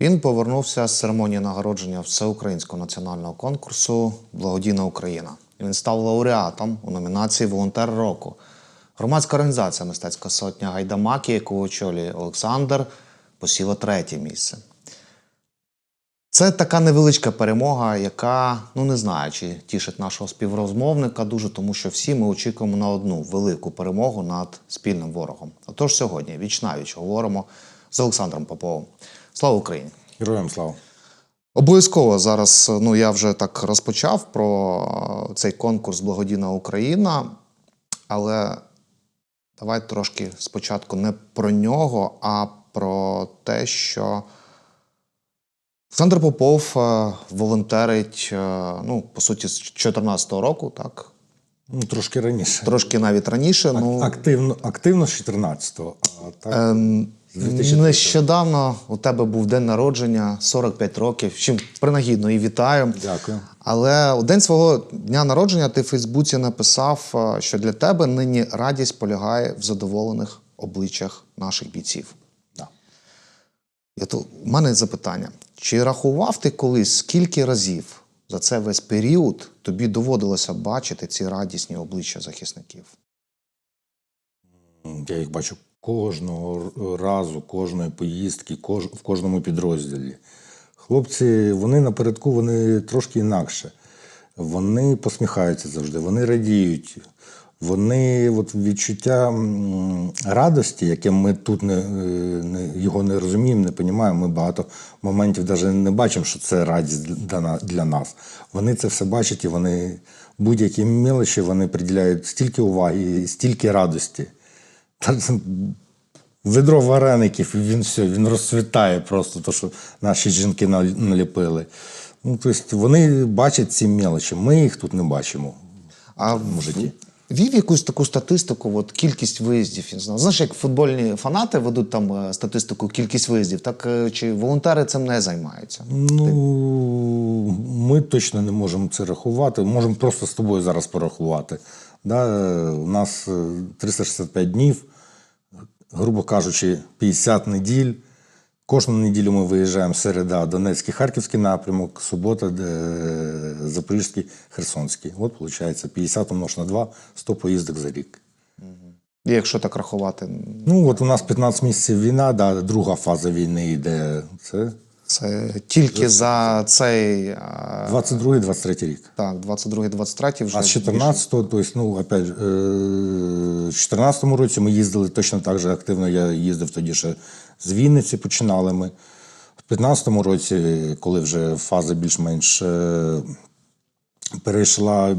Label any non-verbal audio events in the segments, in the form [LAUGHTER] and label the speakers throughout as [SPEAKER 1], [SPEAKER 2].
[SPEAKER 1] Він повернувся з церемонії нагородження всеукраїнського національного конкурсу Благодійна Україна. Він став лауреатом у номінації Волонтер року. Громадська організація Мистецька сотня Гайдамаки, яку очолює Олександр, посіла третє місце. Це така невеличка перемога, яка ну не знаю, чи тішить нашого співрозмовника дуже, тому що всі ми очікуємо на одну велику перемогу над спільним ворогом. Отож, сьогодні віч навіч говоримо з Олександром Поповим. Слава Україні!
[SPEAKER 2] Героям слава.
[SPEAKER 1] Обов'язково зараз ну я вже так розпочав про цей конкурс Благодійна Україна, але давай трошки спочатку не про нього, а про те, що Олександр Попов е, волонтерить, е, ну, по суті, з 2014 року, так?
[SPEAKER 2] Ну, трошки раніше.
[SPEAKER 1] Трошки навіть раніше. Ну,
[SPEAKER 2] Активно, активно з 14-го. А так,
[SPEAKER 1] Ем,
[SPEAKER 2] 2003
[SPEAKER 1] Нещодавно у тебе був день народження, 45 років. Чим принагідно і вітаю.
[SPEAKER 2] Дякую.
[SPEAKER 1] Але у день свого дня народження ти в Фейсбуці написав, е, що для тебе нині радість полягає в задоволених обличчях наших бійців.
[SPEAKER 2] Да.
[SPEAKER 1] Я то, у мене запитання: чи рахував ти колись, скільки разів за це весь період тобі доводилося бачити ці радісні обличчя захисників?
[SPEAKER 2] Я їх бачу кожного разу, кожної поїздки, кож, в кожному підрозділі. Хлопці, вони напередку, вони трошки інакше. Вони посміхаються завжди, вони радіють. Вони от відчуття радості, яке ми тут не, не, його не розуміємо, не розуміємо. Ми багато моментів навіть не бачимо, що це радість для, нас. Вони це все бачать і вони будь-які мелочі вони приділяють стільки уваги і стільки радості. Ведро вареників, і він все, він розцвітає просто, то, що наші жінки наліпили. Ну, тобто вони бачать ці мелочі, ми їх тут не бачимо
[SPEAKER 1] А
[SPEAKER 2] в житті.
[SPEAKER 1] Вів якусь таку статистику, от кількість виїздів. Знаєш, як футбольні фанати ведуть там е, статистику, кількість виїздів, так е, чи волонтери цим не займаються?
[SPEAKER 2] Ну, ми точно не можемо це рахувати. Можемо просто з тобою зараз порахувати. Да? е, У нас е, 365 днів, грубо кажучи, 50 неділь. Кожну неділю ми виїжджаємо середа, Донецький, Харківський напрямок, субота, е, Запорізький, Херсонський. От, виходить, 50 умнож на 2, 100 поїздок за рік.
[SPEAKER 1] І якщо так рахувати,
[SPEAKER 2] Ну, от у нас 15 місяців війна, да, друга фаза війни йде. Це
[SPEAKER 1] це тільки за цей е,
[SPEAKER 2] 22-23 рік.
[SPEAKER 1] так, 22-23 вже
[SPEAKER 2] А з 14-го, тобто, ну, опять, же, е, в 14-му році ми їздили точно так же активно. Я їздив тоді ще з Вінниці, починали ми. В 15-му році, коли вже фаза більш-менш е, перейшла,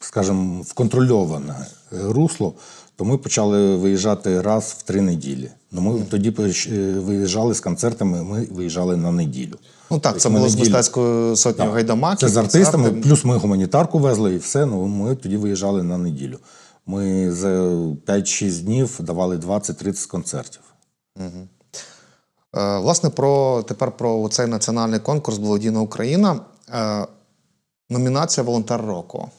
[SPEAKER 2] скажімо, в контрольоване русло, то ми почали виїжджати раз в три неділі. Ну, ми тоді е, виїжджали з концертами, ми виїжджали на неділю.
[SPEAKER 1] Ну так, це
[SPEAKER 2] Ми
[SPEAKER 1] було з мистецькою сотнею гайдамаків.
[SPEAKER 2] це з артистами,
[SPEAKER 1] концерти.
[SPEAKER 2] плюс ми гуманітарку везли і все. Ну ми тоді виїжджали на неділю. Ми за 5-6 днів давали 20-30 концертів.
[SPEAKER 1] Е, Власне, про тепер про цей національний конкурс Благодійна Україна. Е, Номінація Волонтер року.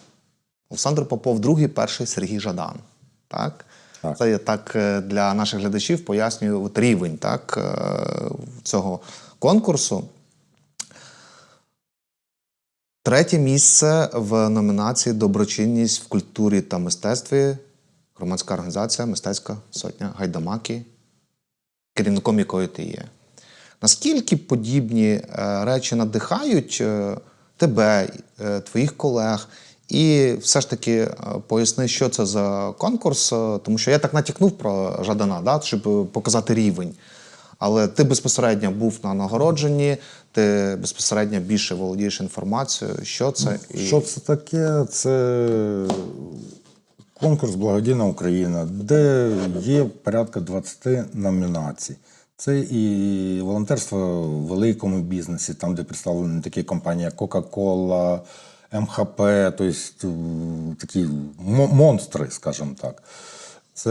[SPEAKER 1] Олександр Попов, другий, перший Сергій Жадан. Так?
[SPEAKER 2] Так.
[SPEAKER 1] Це я так е, для наших глядачів пояснюю от рівень так, е, цього конкурсу. Третє місце в номінації Доброчинність в культурі та мистецтві. Громадська організація Мистецька сотня Гайдамаки, керівником якої ти є. Наскільки подібні е, речі надихають тебе, твоїх колег? І все ж таки е, поясни, що це за конкурс, е, тому що я так натякнув про Жадана, да, щоб показати рівень. Але ти безпосередньо був на нагородженні, ти безпосередньо більше володієш інформацією, що це і
[SPEAKER 2] Що це таке? Це конкурс Благодійна Україна, де є порядка 20 номінацій. Це і волонтерство в великому бізнесі, там, де представлені такі компанії, як Coca-Cola, МХП, тобто такі монстри, скажімо так. Це,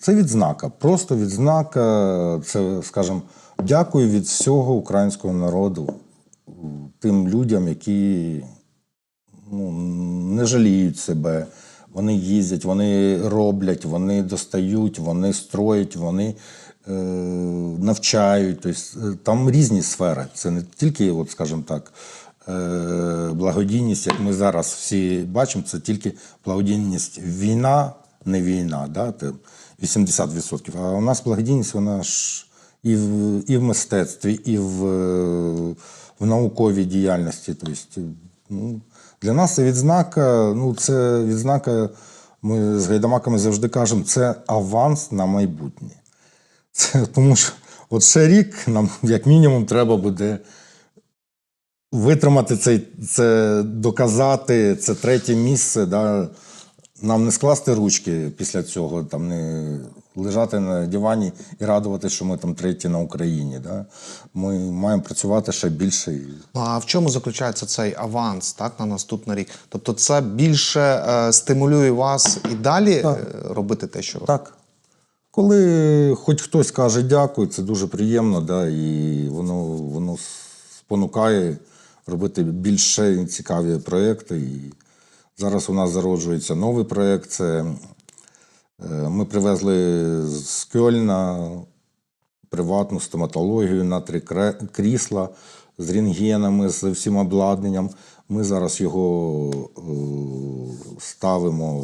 [SPEAKER 2] це відзнака, просто відзнака. Це, скажімо, дякую від всього українського народу тим людям, які ну, не жаліють себе. Вони їздять, вони роблять, вони достають, вони строять, вони е, навчають. Тобто, там різні сфери. Це не тільки, от, скажімо так, благодійність, як ми зараз всі бачимо, це тільки благодійність. Війна, не війна, да? 80%. А у нас благодійність, вона ж і в, і в мистецтві, і в, е, в науковій діяльності. Тобто, ну, для нас це відзнака, ну, це відзнака, ми з гайдамаками завжди кажемо, це аванс на майбутнє. Це тому що от ще рік нам, як мінімум, треба буде витримати цей, це, доказати, це третє місце. Да? Нам не скласти ручки після цього, там не лежати на дивані і радувати, що ми там треті на Україні. Да? Ми маємо працювати ще більше.
[SPEAKER 1] Ну, а в чому заключається цей аванс так, на наступний рік? Тобто, це більше е, стимулює вас і далі
[SPEAKER 2] Так.
[SPEAKER 1] е, робити те, що
[SPEAKER 2] Так. Коли хоч хтось каже дякую, це дуже приємно, да, і воно, воно спонукає робити більше цікаві проекти. І зараз у нас зароджується новий проєкт. Це е, ми привезли з Кьольна приватну стоматологію на три крісла з рентгенами, з всім обладнанням. Ми зараз його е, ставимо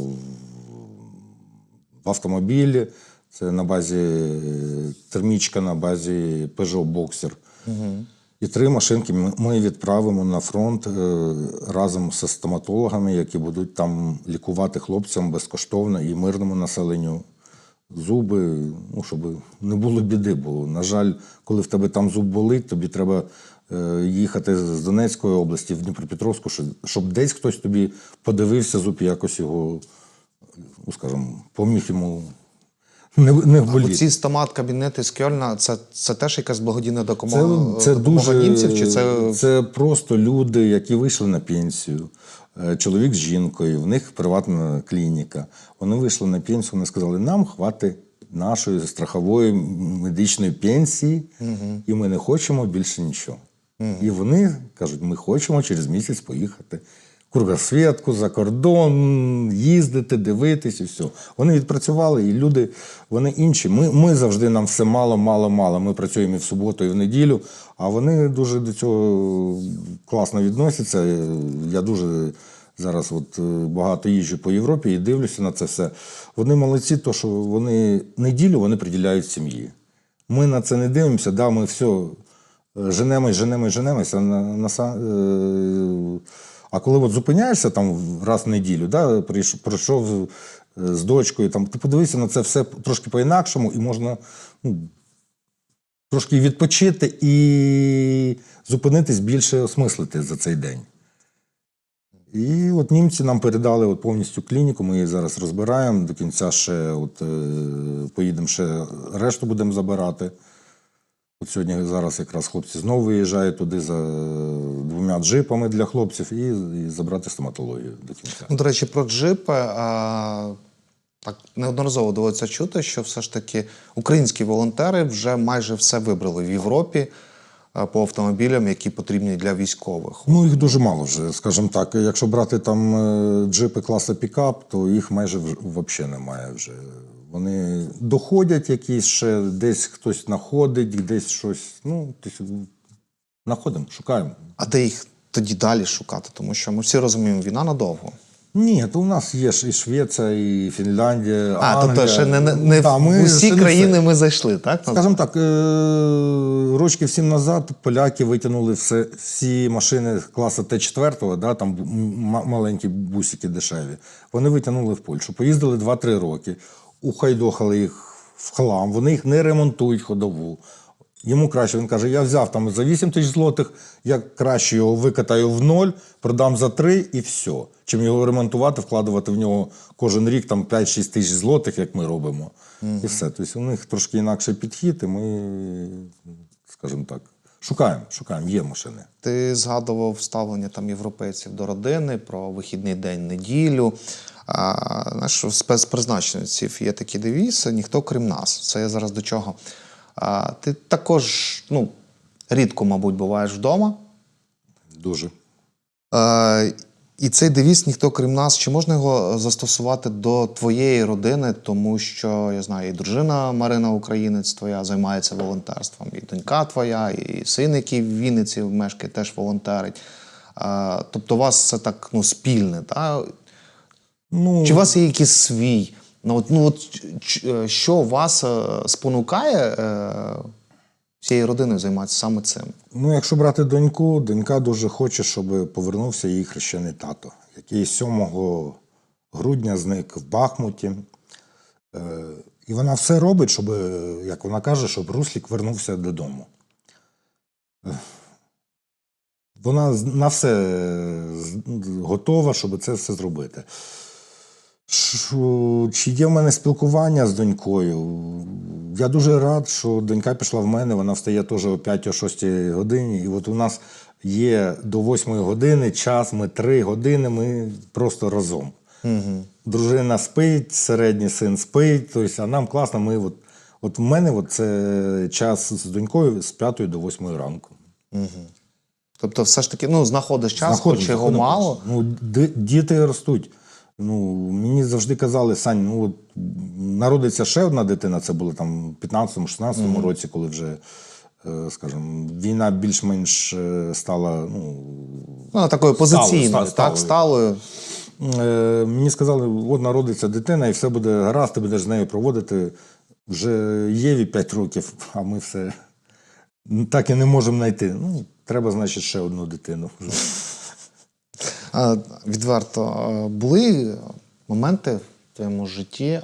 [SPEAKER 2] в автомобілі. Це на базі е, термічка, на базі Peugeot Boxer. І три машинки ми- відправимо на фронт е, разом з стоматологами, які будуть там лікувати хлопцям безкоштовно і мирному населенню зуби, ну, щоб не було біди. Бо, на жаль, коли в тебе там зуб болить, тобі треба е, їхати з Донецької області в Дніпропетровську, щоб десь хтось тобі подивився зуб і якось його, ну, скажімо, поміг йому не, не
[SPEAKER 1] А
[SPEAKER 2] боліти.
[SPEAKER 1] ці стомат-кабінети з Кьольна, це, це теж якась благодійна допомога,
[SPEAKER 2] Це, це
[SPEAKER 1] допомога
[SPEAKER 2] дуже
[SPEAKER 1] німців? Чи це...
[SPEAKER 2] це просто люди, які вийшли на пенсію. Е, Чоловік з жінкою, в них приватна клініка. Вони вийшли на пенсію, вони сказали, нам хватить нашої страхової медичної пенсії, і ми не хочемо більше нічого. І вони кажуть, ми хочемо через місяць поїхати. Кругосвітку, за кордон, їздити, дивитись і все. Вони відпрацювали, і люди, вони інші. Ми, ми завжди нам все мало, мало, мало. Ми працюємо і в суботу, і в неділю, а вони дуже до цього класно відносяться. Я дуже зараз от, е, багато їжджу по Європі і дивлюся на це все. Вони молодці, то що вони неділю вони приділяють сім'ї. Ми на це не дивимося, да, ми все женемось, женемось, женемось, а на, на, е, а коли от зупиняєшся там раз в неділю, да, прийшов е, з дочкою, там, ти подивися на це все трошки по-інакшому, і можна ну, трошки відпочити і зупинитись більше осмислити за цей день. І от німці нам передали от повністю клініку, ми її зараз розбираємо. До кінця ще от, е, поїдемо ще решту будемо забирати. От сьогодні зараз якраз хлопці знову виїжджають туди за двома джипами для хлопців і, і забрати стоматологію до кінця.
[SPEAKER 1] Ну, до речі, про джипи. А, так неодноразово доводиться чути, що все ж таки українські волонтери вже майже все вибрали в Європі по автомобілям, які потрібні для військових.
[SPEAKER 2] Ну, їх дуже мало вже, скажімо так. Якщо брати там е, джипи класу пікап, то їх майже взагалі немає вже. Вони доходять якісь ще, десь хтось знаходить, десь щось. Ну, десь знаходимо, шукаємо.
[SPEAKER 1] А де їх тоді далі шукати? Тому що ми всі розуміємо, війна надовго.
[SPEAKER 2] Ні, то у нас є ж і Швеція, і Фінляндія.
[SPEAKER 1] А,
[SPEAKER 2] Англія.
[SPEAKER 1] тобто ще не, не, не
[SPEAKER 2] Та, ми
[SPEAKER 1] усі
[SPEAKER 2] ще не
[SPEAKER 1] країни
[SPEAKER 2] все.
[SPEAKER 1] ми зайшли, так?
[SPEAKER 2] Скажімо так, е, рочки всім назад поляки витягнули все, всі машини класу Т4, да, там маленькі бусики дешеві. Вони витягнули в Польщу. Поїздили 2-3 роки, ухайдохали їх в хлам, вони їх не ремонтують ходову. Йому краще, він каже: я взяв там за 8 тисяч злотих, я краще його викатаю в ноль, продам за 3 і все. Чим його ремонтувати, вкладувати в нього кожен рік там 5-6 тисяч злотих, як ми робимо. І все. Тобто у них трошки інакший підхід, і ми, скажімо так, шукаємо, шукаємо, є машини.
[SPEAKER 1] Ти згадував ставлення там європейців до родини про вихідний день, неділю. А, знаєш, у спецпризначенців є такі девіз, ніхто крім нас. Це я зараз до чого. А, ти також ну, рідко, мабуть, буваєш вдома.
[SPEAKER 2] Дуже.
[SPEAKER 1] Е, І цей девіз ніхто крім нас. Чи можна його застосувати до твоєї родини? Тому що я знаю, і дружина Марина Українець твоя займається волонтерством, і донька твоя, і син, який в Вінниці мешкає, теж волонтерить. А, тобто, у вас це так ну, спільне, так?
[SPEAKER 2] Ну,
[SPEAKER 1] Чи у вас є якийсь свій? Ну, от, ну, от, е, що вас е, спонукає е, всією родиною займатися саме цим?
[SPEAKER 2] Ну, якщо брати доньку, донька дуже хоче, щоб повернувся її хрещений тато, який 7 грудня зник в Бахмуті. Е, і вона все робить, щоб, як вона каже, щоб Руслік вернувся додому. Е, Вона на все готова, щоб це все зробити. Чи є в мене спілкування з донькою? Я дуже рад, що донька пішла в мене, вона встає теж о 5-6 годині. І от у нас є до 8 години час, ми 3 години, ми просто разом.
[SPEAKER 1] Угу.
[SPEAKER 2] Дружина спить, середній син спить, тобто, а нам класно. Ми от, от в мене от це час з донькою з 5 до 8 ранку.
[SPEAKER 1] Тобто, все ж таки, ну, знаходиш час, хоч його мало.
[SPEAKER 2] Ну, діти ростуть. Ну, мені завжди казали, Сань, ну от народиться ще одна дитина, це було там в 15-16 році, коли вже, е, скажімо, війна більш-менш е, стала. Ну,
[SPEAKER 1] Ну, такою позиційною,
[SPEAKER 2] Сталою,
[SPEAKER 1] так,
[SPEAKER 2] сталою.
[SPEAKER 1] сталою.
[SPEAKER 2] е, мені сказали, от народиться дитина, і все буде гаразд, ти будеш з нею проводити. Вже Єві 5 років, а ми все так і не можемо знайти. Ну, треба, значить, ще одну дитину. [LAUGHS]
[SPEAKER 1] Відверто, були моменти в твоєму житті,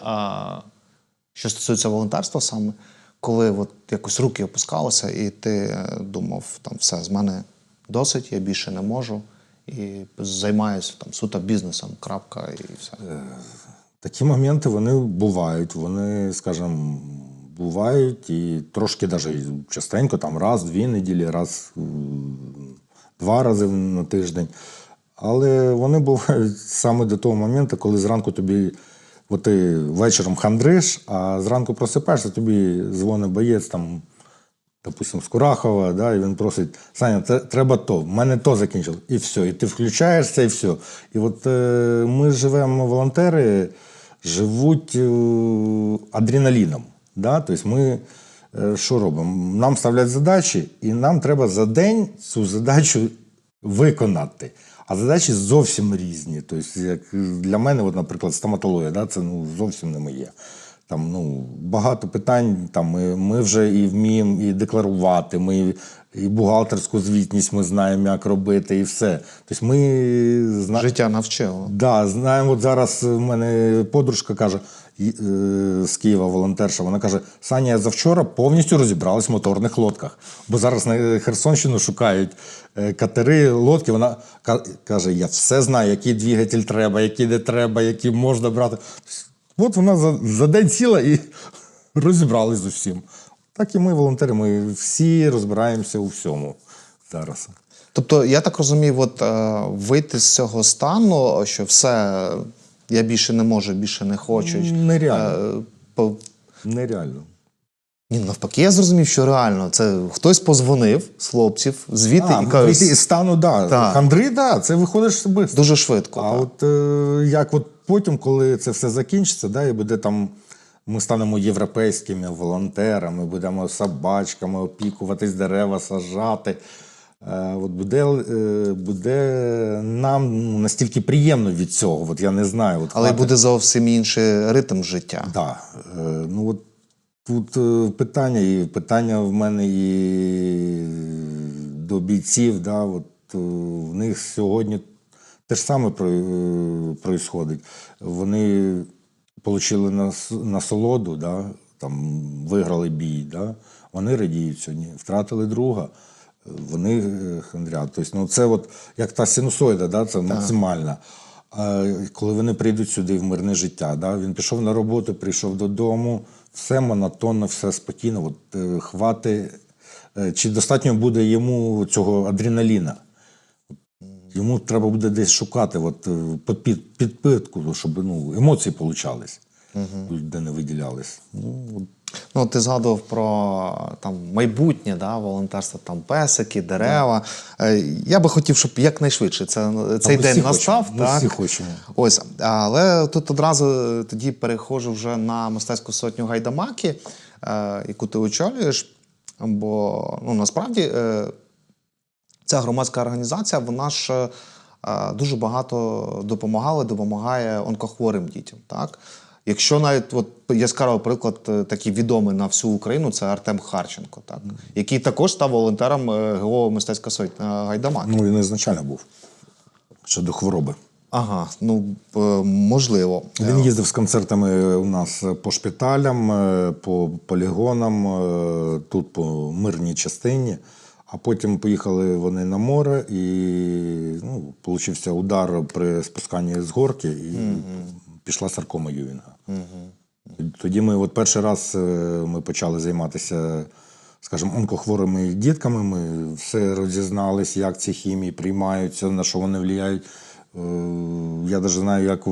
[SPEAKER 1] що стосується волонтерства саме, коли от якось руки опускалися, і ти е, думав, там все, з мене досить, я більше не можу, і займаюся там суто бізнесом, крапка, і все.
[SPEAKER 2] Такі моменти вони бувають. Вони, скажімо, бувають і трошки навіть частенько, там раз, дві неділі, раз два рази на тиждень. Але вони бувають [LAUGHS] саме до того моменту, коли зранку тобі, от ти вечором хандриш, а зранку просипаєшся, тобі дзвонить боєць там. Допустим, з Курахова, да, і він просить: Саня, треба то, в мене то закінчило. І все. І ти включаєшся, і все. І от е, ми живемо, волонтери живуть е, адреналіном. Да? Тобто ми е, що робимо? Нам ставлять задачі, і нам треба за день цю задачу виконати. А задачі зовсім різні. Тобто, як для мене, от, наприклад, стоматологія, да, це ну, зовсім не моє. Там ну, багато питань. Там, ми, ми вже і вміємо і декларувати, ми і, бухгалтерську звітність ми знаємо, як робити, і все. Тобто ми зна...
[SPEAKER 1] Життя навчило.
[SPEAKER 2] Да, знаємо, от зараз в мене подружка каже з Києва волонтерша. Вона каже: Саня, я завчора повністю розібралась в моторних лодках. Бо зараз на Херсонщину шукають е, катери, лодки. Вона каже: Я все знаю, який двигатель треба, які не треба, які можна брати. От вона за, за день сіла і [LAUGHS] розібралась з усім. Так і ми, волонтери, ми всі розбираємося у всьому зараз.
[SPEAKER 1] Тобто, я так розумію, от е, вийти з цього стану, що все, я більше не можу, більше не хочу.
[SPEAKER 2] Нереально.
[SPEAKER 1] Е, по-
[SPEAKER 2] Нереально.
[SPEAKER 1] Ні, навпаки, я зрозумів, що реально це хтось позвонив з хлопців звідти
[SPEAKER 2] А,
[SPEAKER 1] і
[SPEAKER 2] ну,
[SPEAKER 1] каже,
[SPEAKER 2] із стану, да.
[SPEAKER 1] Так.
[SPEAKER 2] Хандри, да, це виходиш особисто.
[SPEAKER 1] дуже швидко.
[SPEAKER 2] А
[SPEAKER 1] так.
[SPEAKER 2] от е, як от потім, коли це все закінчиться, да, і буде там. Ми станемо європейськими волонтерами, будемо собачками опікуватись, дерева сажати. Е, От буде, е, буде нам настільки приємно від цього. От я не знаю. От
[SPEAKER 1] Але буде зовсім інший ритм життя.
[SPEAKER 2] Да. Е, Ну от тут питання, і питання в мене і до бійців. Да, от, в них сьогодні те ж саме про- происходить. Вони отримали насолоду, да, там, виграли бій. Да, вони радіють сьогодні, втратили друга. Вони е, хандрять. Тобто, ну, це от, як та синусоїда, да, це максимальна. А коли вони прийдуть сюди в мирне життя, да? він пішов на роботу, прийшов додому, все монотонно, все спокійно. От, е, хвати, е, чи достатньо буде йому цього адреналіна? Йому треба буде десь шукати от, під- під, підпитку, щоб ну, емоції получались, де не виділялись. Ну, от
[SPEAKER 1] Ну, ти згадував про там майбутнє, да, волонтерство, там песики, дерева. Е, Я би хотів, щоб якнайшвидше це, цей
[SPEAKER 2] ми
[SPEAKER 1] день
[SPEAKER 2] всі
[SPEAKER 1] настав.
[SPEAKER 2] хочемо, ми
[SPEAKER 1] так?
[SPEAKER 2] всі хочемо.
[SPEAKER 1] Ось, але тут одразу е, тоді переходжу вже на мистецьку сотню гайдамаки, е, яку ти очолюєш. Бо ну, насправді е, ця громадська організація, вона ж е, дуже багато допомагала, допомагає онкохворим дітям. Так? Якщо навіть от яскравий приклад, е, такий відомий на всю Україну, це Артем Харченко, так? який також став волонтером е, ГО мистецька сотня Гайдамак.
[SPEAKER 2] Ну, він ізначально був ще до хвороби.
[SPEAKER 1] Ага, ну е, можливо.
[SPEAKER 2] Він їздив з концертами у нас по шпиталям, е, по полігонам, е, тут по мирній частині. А потім поїхали вони на море, і ну, получився удар при спусканні з горки, і пішла саркома Ювінга. Тоді ми, от перший раз е, ми почали займатися, скажімо, онкохворими дітками. Ми все розізналися, як ці хімії приймаються, на що вони впливають. Е, Я навіть знаю, як,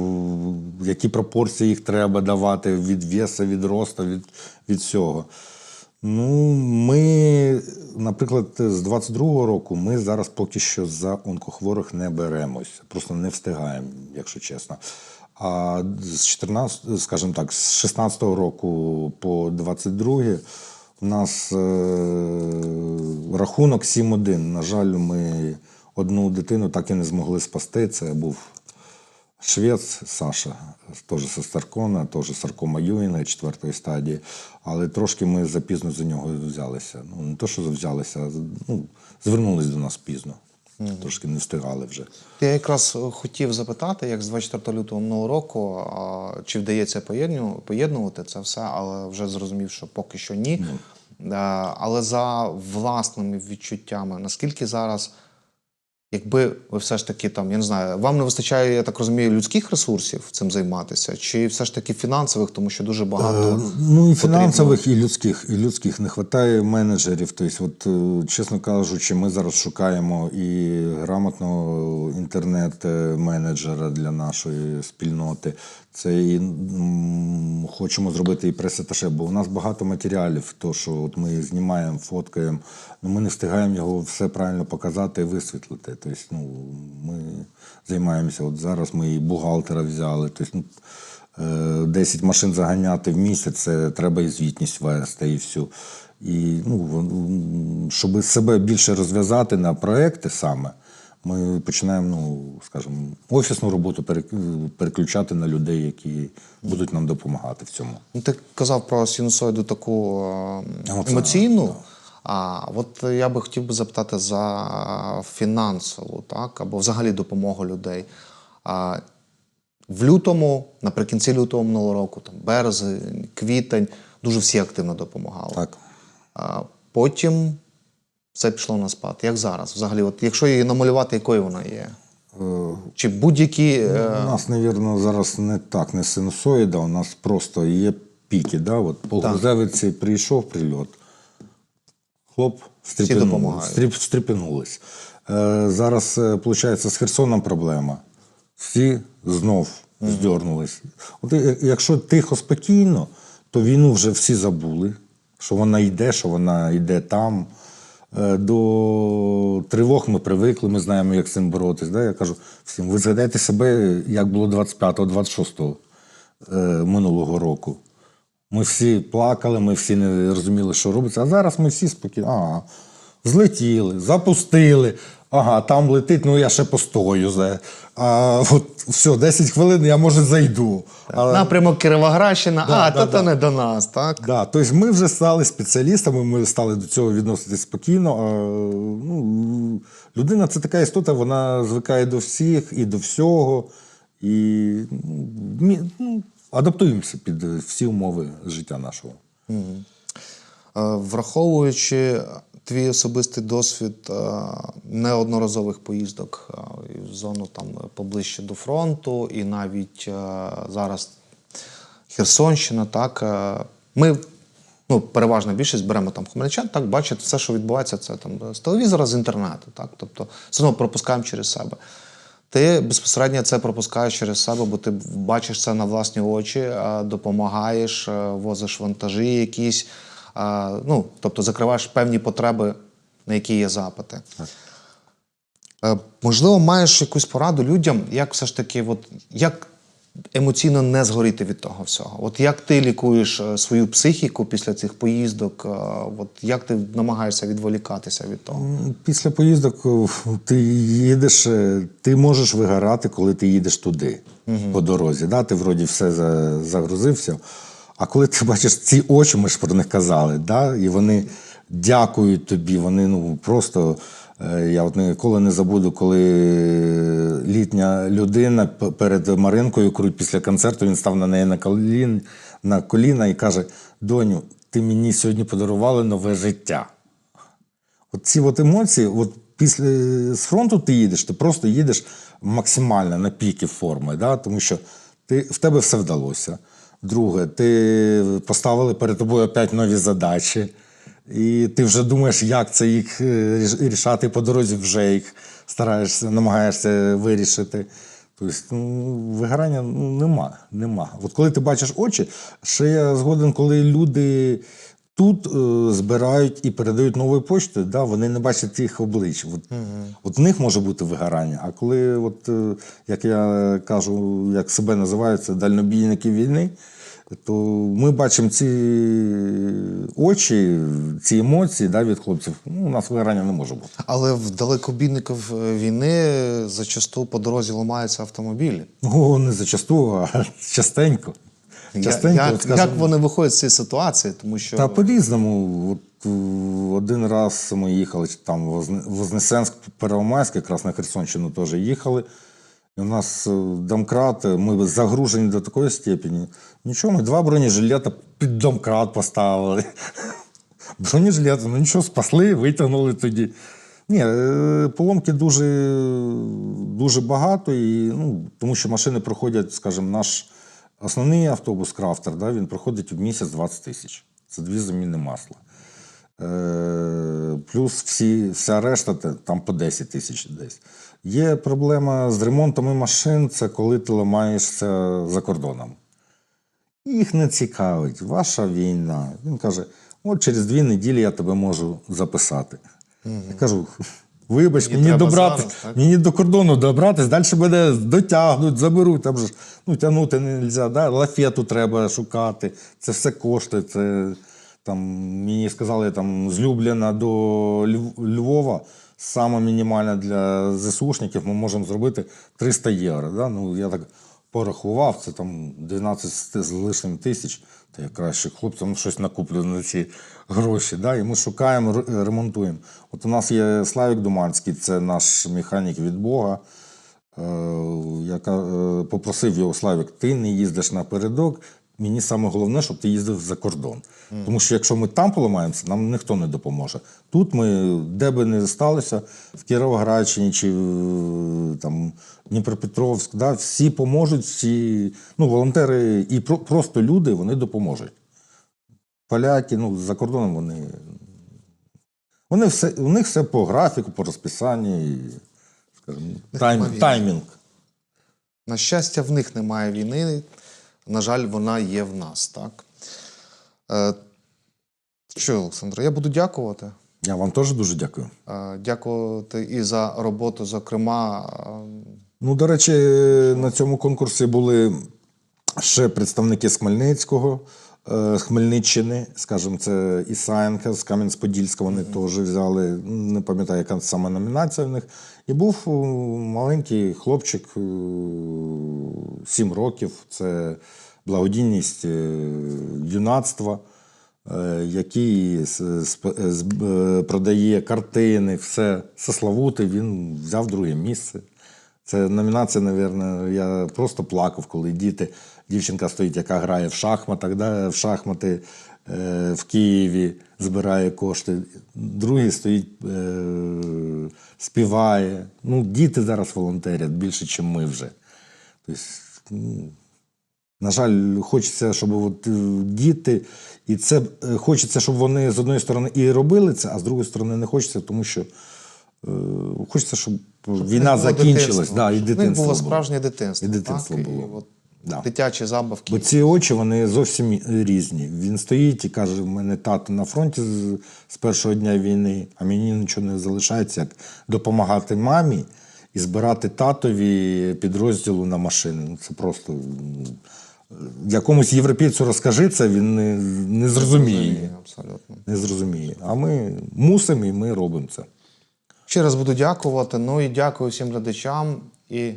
[SPEAKER 2] які пропорції їх треба давати від веса, від росту, від, від всього. Ну, ми, наприклад, з 22-го року ми зараз поки що за онкохворих не беремось. Просто не встигаємо, якщо чесно. А з 14, скажімо так, з 16-го року по 22-й у нас е, рахунок 7-1. На жаль, ми одну дитину так і не змогли спасти. Це був Швець Саша, теж з Старкона, теж саркома Юінга четвертої стадії. Але трошки ми запізно за нього взялися. Ну, не то, що взялися, ну, звернулись до нас пізно. Трошки не встигали вже.
[SPEAKER 1] Я якраз е, хотів запитати, як з 24 лютого минулого року, а, чи вдається поєдню- поєднувати це все, але вже зрозумів, що поки що ні. Е, Але за власними відчуттями, наскільки зараз, якби ви все ж таки там, я не знаю, вам не вистачає, я так розумію, людських ресурсів цим займатися, чи все ж таки фінансових, тому що дуже багато.
[SPEAKER 2] Е, Ну і
[SPEAKER 1] потрібно.
[SPEAKER 2] фінансових, і людських, і людських не вистачає менеджерів. Тобто, от, е, чесно кажучи, ми зараз шукаємо і грамотного інтернет-менеджера для нашої спільноти. Це і хочемо зробити і пресаташе, бо у нас багато матеріалів, то що от ми знімаємо, фоткаємо, але ми не встигаємо його все правильно показати і висвітлити. Тобто, ну, ми займаємося. От зараз ми і бухгалтера взяли. Тобто, ну, Е, 10 машин заганяти в місяць, це треба і звітність вести, і всю. І ну, щоб себе більше розв'язати на проекти саме, ми починаємо, ну, скажімо, офісну роботу переключати на людей, які будуть нам допомагати в цьому.
[SPEAKER 1] Ну, ти казав про синусоїду таку е, емоційну. А от я би хотів би запитати за фінансову, так, або взагалі допомогу людей. А, в лютому, наприкінці лютого минулого року, там березень, квітень, дуже всі активно допомагали.
[SPEAKER 2] Так.
[SPEAKER 1] А потім все пішло на спад. Як зараз? Взагалі, от якщо її намалювати, якою вона є?
[SPEAKER 2] Е,
[SPEAKER 1] Чи будь-які. е,
[SPEAKER 2] У нас, мабуть, зараз не так, не синусоїда, у нас просто є піки. Да? От по Грузевиці прийшов прильот, хлоп, стріпенули, стріп. Е, зараз, виходить, з Херсоном проблема. Всі знов здьорнулись. От якщо тихо, спокійно, то війну вже всі забули, що вона йде, що вона йде там. Е, До тривог ми привикли, ми знаємо, як з цим боротись. Да? Я кажу всім, ви згадайте себе, як було 25-26 е, минулого року. Ми всі плакали, ми всі не розуміли, що робиться. А зараз ми всі спокійно. А, злетіли, запустили. Ага, там летить, ну я ще постою. За. А от все, 10 хвилин я може зайду. Але,
[SPEAKER 1] Напрямок Кіровоградщина,
[SPEAKER 2] Да,
[SPEAKER 1] а
[SPEAKER 2] да,
[SPEAKER 1] то,
[SPEAKER 2] да.
[SPEAKER 1] то не до нас, так?
[SPEAKER 2] Да, тобто ми вже стали спеціалістами, ми стали до цього відноситись спокійно. А, ну, людина це така істота, вона звикає до всіх і до всього. І ну, ну, адаптуємося під всі умови життя нашого.
[SPEAKER 1] Е, Враховуючи твій особистий досвід е, неодноразових поїздок е, в зону там поближче до фронту, і навіть е, зараз Херсонщина, так ми. Ну, переважна більшість беремо там хмельничан, так бачать все, що відбувається, це там з телевізора, з інтернету, так. Тобто все одно пропускаємо через себе. Ти безпосередньо це пропускаєш через себе, бо ти бачиш це на власні очі, допомагаєш, возиш вантажі якісь, ну, тобто закриваєш певні потреби, на які є запити. Е, Можливо, маєш якусь пораду людям, як все ж таки, от, як емоційно не згоріти від того всього? От як ти лікуєш е, свою психіку після цих поїздок? е, От як ти намагаєшся відволікатися від того?
[SPEAKER 2] Після поїздок ти їдеш, ти можеш вигорати, коли ти їдеш туди, по дорозі. Да? Ти вроді все загрузився. А коли ти бачиш ці очі, ми ж про них казали, да? і вони дякують тобі, вони ну просто. е, Я от ніколи не забуду, коли літня людина перед Маринкою круть після концерту, він став на неї на колін, на коліна і каже: Доню, ти мені сьогодні подарували нове життя. От ці от емоції, от після з фронту ти їдеш, ти просто їдеш максимально на піки форми, да? тому що ти, в тебе все вдалося. Друге, ти поставили перед тобою опять нові задачі, і ти вже думаєш, як це їх е, рішати по дорозі, вже їх стараєшся, намагаєшся вирішити. Тобто, ну, вигорання ну, нема, нема. От коли ти бачиш очі, ще я згоден, коли люди тут е, збирають і передають новою поштою, да, вони не бачать їх облич. От, от в них може бути вигорання. А коли, от, е, як я кажу, як себе називають, це дальнобійники війни, то ми бачимо ці очі, ці емоції да, від хлопців. Ну, у нас вигорання не може бути.
[SPEAKER 1] Але в далекобійників е, війни зачасту по дорозі ламаються автомобілі.
[SPEAKER 2] О, не зачасту, а [LAUGHS] частенько. Частенько,
[SPEAKER 1] як,
[SPEAKER 2] от, скажімо,
[SPEAKER 1] як вони виходять з цієї ситуації? Тому що
[SPEAKER 2] Та по-різному. От, е, один раз ми їхали там в Вознесенськ, Первомайськ, якраз на Херсонщину теж їхали. І у нас е, домкрат, ми загружені до такої степені. Нічого, ми два бронежилета під домкрат поставили. [LAUGHS] Бронежилети, ну нічого, спасли, витягнули тоді. Ні, е, поломки дуже, дуже багато, і, ну, тому що машини проходять, скажімо, наш основний автобус крафтер, да, він проходить в місяць 20 тисяч. Це дві заміни масла. Е, плюс всі, вся решта там по 10 тисяч десь. Є проблема з ремонтами машин, це коли ти ламаєшся за кордоном. Їх не цікавить, ваша війна. Він каже: от через дві неділі я тебе можу записати. Я кажу. Вибач,
[SPEAKER 1] Мені
[SPEAKER 2] добрати,
[SPEAKER 1] зараз,
[SPEAKER 2] мені до кордону добратись, далі мене дотягнуть, заберуть. Там ж, ну, тягнути не можна, да? лафету треба шукати. Це все коштує. Це, там, мені сказали, там, з Любліна до Льв- Львова саме мінімальна для ЗСУшників ми можемо зробити 300 євро. Да? Ну, я так порахував, це там 12 з лишнім тисяч. Та я краще хлопцям щось накуплю на ці гроші. Да? І ми шукаємо, ремонтуємо. От у нас є Славік Думанський, це наш механік від Бога. Е, Я е, попросив його Славік, ти не їздиш напередок. Мені саме головне, щоб ти їздив за кордон. Тому що якщо ми там поламаємося, нам ніхто не допоможе. Тут ми, де би не сталося, в Кіровоградщині чи там, Дніпропетровськ, да, всі поможуть, всі ну, волонтери і про, просто люди вони допоможуть. Поляки, ну, за кордоном вони. Вони все, у них все по графіку, по розписанню, і, скажімо, тайм, таймінг.
[SPEAKER 1] на щастя, в них немає війни. На жаль, вона є в нас, так? Е, що, Олександр, я буду дякувати.
[SPEAKER 2] Я вам теж дуже дякую.
[SPEAKER 1] Е, Дякувати і за роботу, зокрема. е,
[SPEAKER 2] Ну, до речі, на цьому конкурсі були ще представники з Хмельницького, з Хмельниччини, скажімо, це Ісаєнка з Кам'янець-Подільська, вони теж взяли, не пам'ятаю, яка саме номінація в них. І був е, маленький хлопчик, е, 7 років, це благодійність е, юнацтва. е, Який е, продає картини, все все Славути, він взяв друге місце. Це номінація, мабуть, я просто плакав, коли діти, дівчинка стоїть, яка грає в шахматах, да, в шахмати е, в Києві, збирає кошти. Другий стоїть, е, співає. Ну, діти зараз волонтерять більше, ніж ми вже. Тобто, на жаль, хочеться, щоб от е, діти, і це е, хочеться, щоб вони з одної сторони і робили це, а з другої сторони не хочеться, тому що хочеться, щоб війна закінчилась. Да, і
[SPEAKER 1] Щоб
[SPEAKER 2] дитинство
[SPEAKER 1] було
[SPEAKER 2] було.
[SPEAKER 1] справжнє дитинство.
[SPEAKER 2] І дитинство
[SPEAKER 1] так?
[SPEAKER 2] було.
[SPEAKER 1] І от
[SPEAKER 2] Да.
[SPEAKER 1] Дитячі забавки.
[SPEAKER 2] Бо ці очі вони зовсім різні. Він стоїть і каже: в мене тато на фронті з, з першого дня війни, а мені нічого не залишається, як допомагати мамі і збирати татові підрозділу на машини. Ну, Це просто якомусь європейцю розкажи це, він не, не зрозуміє.
[SPEAKER 1] Абсолютно.
[SPEAKER 2] Не зрозуміє. А ми мусимо і ми робимо це.
[SPEAKER 1] Ще раз буду дякувати. Ну і дякую всім глядачам. І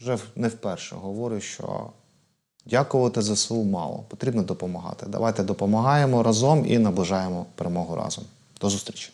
[SPEAKER 1] вже не вперше говорю, що дякувати ЗСУ мало. Потрібно допомагати. Давайте допомагаємо разом і наближаємо перемогу разом. До зустрічі.